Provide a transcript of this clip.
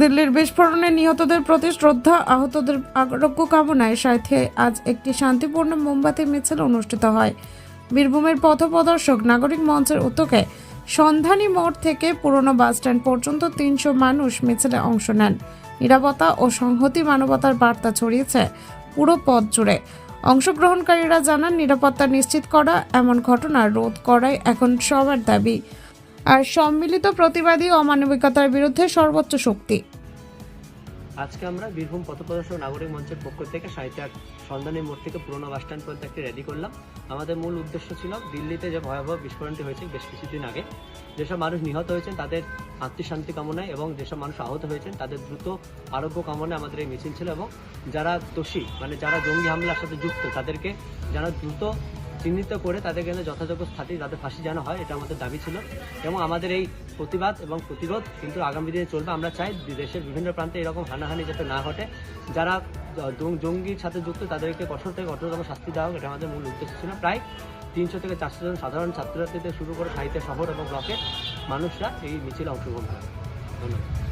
দিল্লির বিস্ফোরণে নিহতদের প্রতি শ্রদ্ধা, আহতদের আরোগ্য কামনায় সাথে আজ একটি শান্তিপূর্ণ মোমবাতি মিছিল অনুষ্ঠিত হয়। বীরভূমের পথপ্রদর্শক নাগরিক মঞ্চের উদ্যোগে সন্ধানী মোড় থেকে পুরনো বাসস্ট্যান্ড পর্যন্ত তিনশো মানুষ মিছিলে অংশ নেন। নিরাপত্তা ও সংহতি মানবতার বার্তা ছড়িয়েছে পুরো পথ জুড়ে। অংশগ্রহণকারীরা জানান, নিরাপত্তা নিশ্চিত করা এমন ঘটনা রোধ করাই এখন সবার দাবি। আর সম্মিলিত প্রতিবাদী অমানবিকতার বিরুদ্ধে সর্বোচ্চ শক্তি। আজকে আমরা বীরভূম পথপ্রদর্শক নাগরিক মঞ্চের পক্ষ থেকে সাহিত্য সন্ধানী মোড় থেকে পুরোনো বাস স্ট্যান্ড পর্যন্ত একটি রেডি করলাম। আমাদের মূল উদ্দেশ্য ছিল, দিল্লিতে যে ভয়াবহ বিস্ফোরণটি হয়েছে বেশ কিছুদিন আগে, যেসব মানুষ নিহত হয়েছেন তাদের আত্মীয়শান্তি কামনায় এবং যেসব মানুষ আহত হয়েছেন তাদের দ্রুত আরোগ্য কামনায় আমাদের এই মিছিল ছিল এবং যারা দোষী মানে যারা জঙ্গি হামলার সাথে যুক্ত, তাদেরকে যারা দ্রুত চিহ্নিত করে তাদেরকে যেন যথাযোগ্য স্থানে যাতে ফাঁসি জানা হয়, এটা আমাদের দাবি ছিল। এবং আমাদের এই প্রতিবাদ এবং প্রতিরোধ কিন্তু আগামী দিনে চলবে। আমরা চাই দেশের বিভিন্ন প্রান্তে এরকম হানাহানি যাতে না ঘটে। যারা জঙ্গির সাথে যুক্ত, তাদেরকে কঠোর থেকে কঠোরতম শাস্তি দেওয়া হোক, এটা আমাদের মূল উদ্দেশ্য ছিল। প্রায় তিনশো থেকে চারশো জন সাধারণ ছাত্রছাত্রী থেকে শুরু করে সাহিত্য শহর এবং ব্লকের মানুষরা এই মিছিলে অংশগ্রহণ করে ধন্যবাদ।